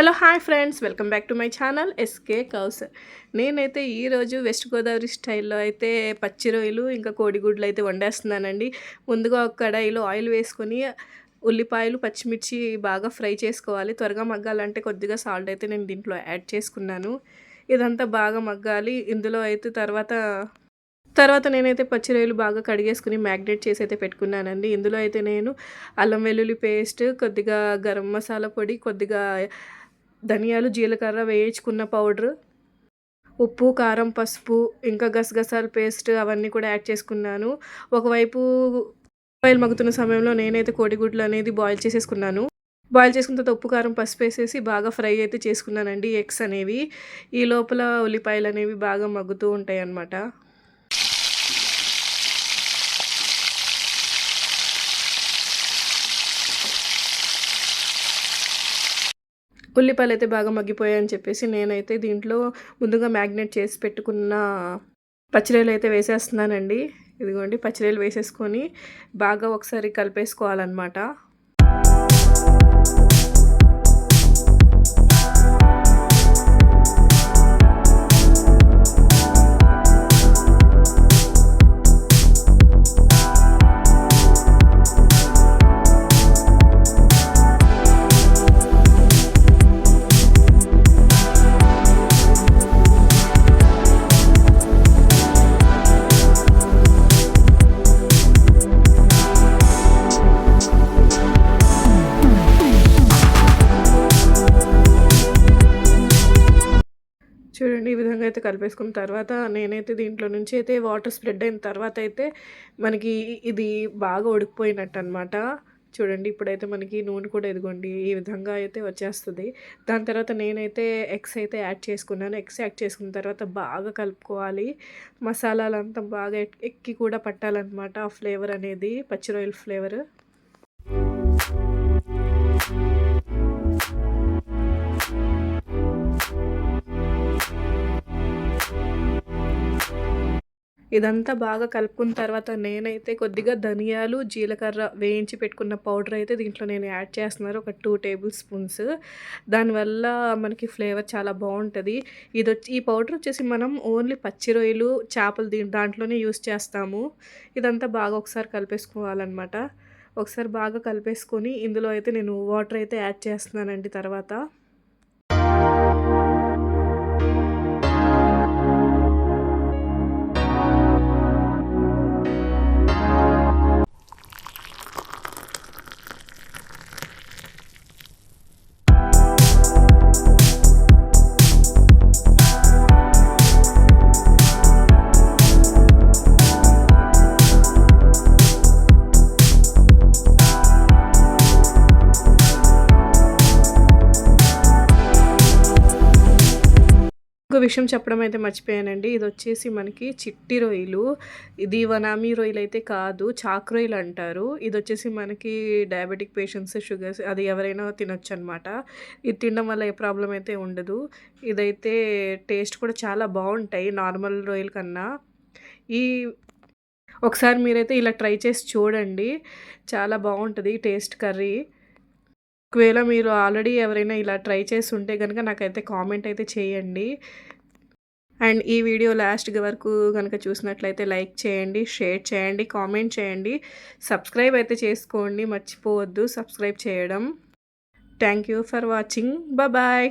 Hello hi friends. Welcome back to my channel SK cows నేనైతే ఈరోజు west Godavari స్టైల్లో అయితే పచ్చి రొయ్యలు ఇంకా కోడిగుడ్లు అయితే వండేస్తున్నానండి. ముందుగా ఒక కడాయిలో ఆయిల్ వేసుకొని ఉల్లిపాయలు పచ్చిమిర్చి బాగా ఫ్రై చేసుకోవాలి. త్వరగా మగ్గాలంటే కొద్దిగా సాల్ట్ అయితే నేను దీంట్లో యాడ్ చేసుకున్నాను. ఇదంతా బాగా మగ్గాలి. ఇందులో అయితే తర్వాత తర్వాత నేనైతే పచ్చి రొయ్యలు బాగా కడిగేసుకుని మ్యాగ్నేట్ చేసి అయితే పెట్టుకున్నానండి. ఇందులో అయితే నేను అల్లం వెల్లుల్లి పేస్ట్ కొద్దిగా గరం మసాలా పొడి కొద్దిగా ధనియాలు జీలకర్ర వేయించుకున్న పౌడర్ ఉప్పు కారం పసుపు ఇంకా గసగసాల పేస్ట్ అవన్నీ కూడా యాడ్ చేసుకున్నాను. ఒకవైపు ఆయిల్ మగ్గుతున్న సమయంలో నేనైతే కోడిగుడ్లు అనేది బాయిల్ చేసేసుకున్నాను. బాయిల్ చేసుకున్న తర్వాత ఉప్పు కారం పసుపు వేసేసి బాగా ఫ్రై అయితే చేసుకున్నానండి ఎగ్స్ అనేవి. ఈ లోపల ఉల్లిపాయలు అనేవి బాగా మగ్గుతూ ఉంటాయి అన్నమాట ఉల్లిపాయలు అయితే బాగా మగ్గిపోయాయని చెప్పేసి నేనైతే దీంట్లో ముందుగా మ్యాగ్నేట్ చేసి పెట్టుకున్న పచ్చిరేలు అయితే వేసేస్తున్నానండి. ఇదిగోండి పచ్చిరేలు వేసేసుకొని బాగా ఒకసారి కలిపేసుకోవాలన్నమాట. అయితే కలిపేసుకున్న తర్వాత నేనైతే దీంట్లో నుంచి అయితే వాటర్ స్ప్రెడ్ అయిన తర్వాత అయితే మనకి ఇది బాగా ఉడికిపోయినట్టు అనమాట చూడండి ఇప్పుడైతే మనకి నూనె కూడా ఎదుగోండి ఈ విధంగా అయితే వచ్చేస్తుంది. దాని తర్వాత నేనైతే ఎగ్స్ అయితే యాడ్ చేసుకున్నాను. ఎగ్స్ యాడ్ చేసుకున్న తర్వాత బాగా కలుపుకోవాలి. మసాలాలంతా బాగా ఎక్కి కూడా పట్టాలన్నమాట ఆ ఫ్లేవర్ అనేది పచ్చిరొయ్యల ఫ్లేవర్. ఇదంతా బాగా కలుపుకున్న తర్వాత నేనైతే కొద్దిగా ధనియాలు జీలకర్ర వేయించి పెట్టుకున్న పౌడర్ అయితే దీంట్లో నేను యాడ్ చేస్తున్నాను ఒక టూ టేబుల్ స్పూన్స్. దానివల్ల మనకి ఫ్లేవర్ చాలా బాగుంటుంది. ఇది వచ్చి ఈ పౌడర్ వచ్చేసి మనం ఓన్లీ పచ్చి రొయ్యలు చేపలు దీ దాంట్లోనే యూస్ చేస్తాము. ఇదంతా బాగా ఒకసారి కలిపేసుకోవాలన్నమాట. ఒకసారి బాగా కలిపేసుకొని ఇందులో అయితే నేను వాటర్ అయితే యాడ్ చేస్తున్నానండి తర్వాత. విషయం చెప్పడం అయితే మర్చిపోయానండి. ఇది వచ్చేసి మనకి చిట్టి రొయ్యలు. ఇది వనామీ రొయ్యలు అయితే కాదు చాక్ రొయ్యలు అంటారు. ఇది వచ్చేసి మనకి డయాబెటిక్ పేషెంట్స్ షుగర్స్ అది ఎవరైనా తినొచ్చు అనమాట ఇది తినడం వల్ల ఏ ప్రాబ్లం అయితే ఉండదు. ఇదైతే టేస్ట్ కూడా చాలా బాగుంటాయి నార్మల్ రొయ్యల కన్నా. ఈ ఒకసారి మీరైతే ఇలా ట్రై చేసి చూడండి. చాలా బాగుంటుంది టేస్ట్ కర్రీ ఒకవేళ మీరు ఆల్రెడీ ఎవరైనా ఇలా ట్రై చేసి ఉంటే కనుక నాకైతే కామెంట్ అయితే చేయండి. అండ్ ఈ వీడియో లాస్ట్ వరకు కనుక చూసినట్లయితే లైక్ చేయండి షేర్ చేయండి కామెంట్ చేయండి. సబ్స్క్రైబ్ అయితే చేసుకోండి మర్చిపోవద్దు సబ్స్క్రైబ్ చేయడం. Thank you for watching. Bye.